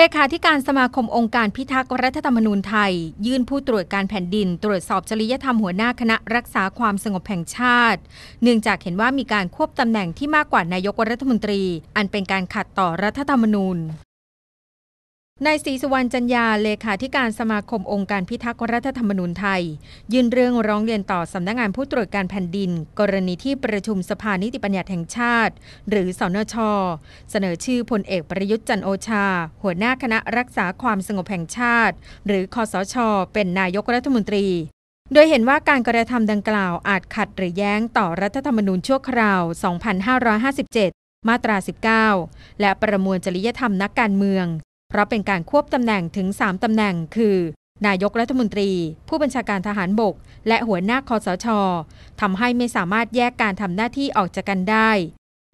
เลขาธิการสมาคมองค์การพิทักษ์รัฐธรรมนูญไทย ยื่นผู้ตรวจการแผ่นดิน ตรวจสอบจริยธรรมหัวหน้าคณะรักษาความสงบแห่งชาติ เนื่องจากเห็นว่ามีการควบตำแหน่งที่มากกว่านายกรัฐมนตรี อันเป็นการขัดต่อรัฐธรรมนูญ นายศรีสุวรรณจันยาเลขาธิการสมาคมองค์การพิทักษ์รัฐธรรมนูญไทย ยื่นเรื่องร้องเรียนต่อสำนักงงานผู้ตรวจการแผ่นดิน กรณีที่ประชุมสภานิติบัญญัติแห่งชาติ หรือสนช เสนอชื่อพลเอกประยุทธ์จันโอชา หัวหน้าคณะรักษาความสงบแห่งชาติ หรือคอสช เป็นนายกรัฐมนตรีโดยเห็นว่าการกระทำดังกล่าวอาจขัดหรือแย้งต่อรัฐธรรมนูญชั่วคราว 2557 มาตรา 19 และประมวลจริยธรรมนักการเมือง เพราะเป็นการควบตำแหน่งถึง 3 ตำแหน่ง คือ นายกรัฐมนตรี ผู้บัญชาการทหารบก และหัวหน้าคอสชทำให้ไม่สามารถแยกการทำหน้าที่ออกจากกันได้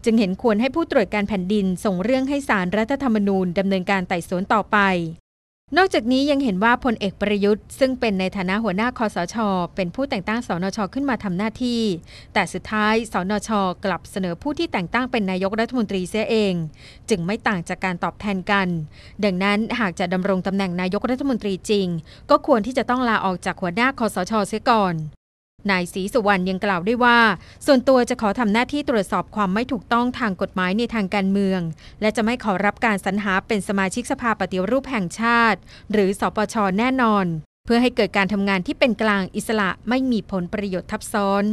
จึงเห็นควรให้ผู้ตรวจการแผ่นดินส่งเรื่องให้สารรัฐธรรมนูญดำเนินการไต่สวนต่อไป นอกจากนี้ยังเห็นว่าพลเอกประยุทธ์ ซึ่งเป็นในฐานะหัวหน้าคอสช เป็นผู้แต่งตั้งสนช ขึ้นมาทำหน้าที่ แต่สุดท้ายสนช กลับเสนอผู้ที่แต่งตั้งเป็นนายกรัฐมนตรีเสียเอง จึงไม่ต่างจากการตอบแทนกัน ดังนั้นหากจะดำรงตำแหน่งนายกรัฐมนตรีจริง ก็ควรที่จะต้องลาออกจากหัวหน้าคอสช เสียก่อน นายศรีสุวรรณยังกล่าวด้วยว่า ส่วนตัวจะขอทำหน้าที่ตรวจสอบความไม่ถูกต้องทางกฎหมายในทางการเมือง และจะไม่ขอรับการสรรหาเป็นสมาชิกสภาปฏิรูปแห่งชาติ หรือสปชแน่นอน เพื่อให้เกิดการทำงานที่เป็นกลางอิสระไม่มีผลประโยชน์ทับซ้อน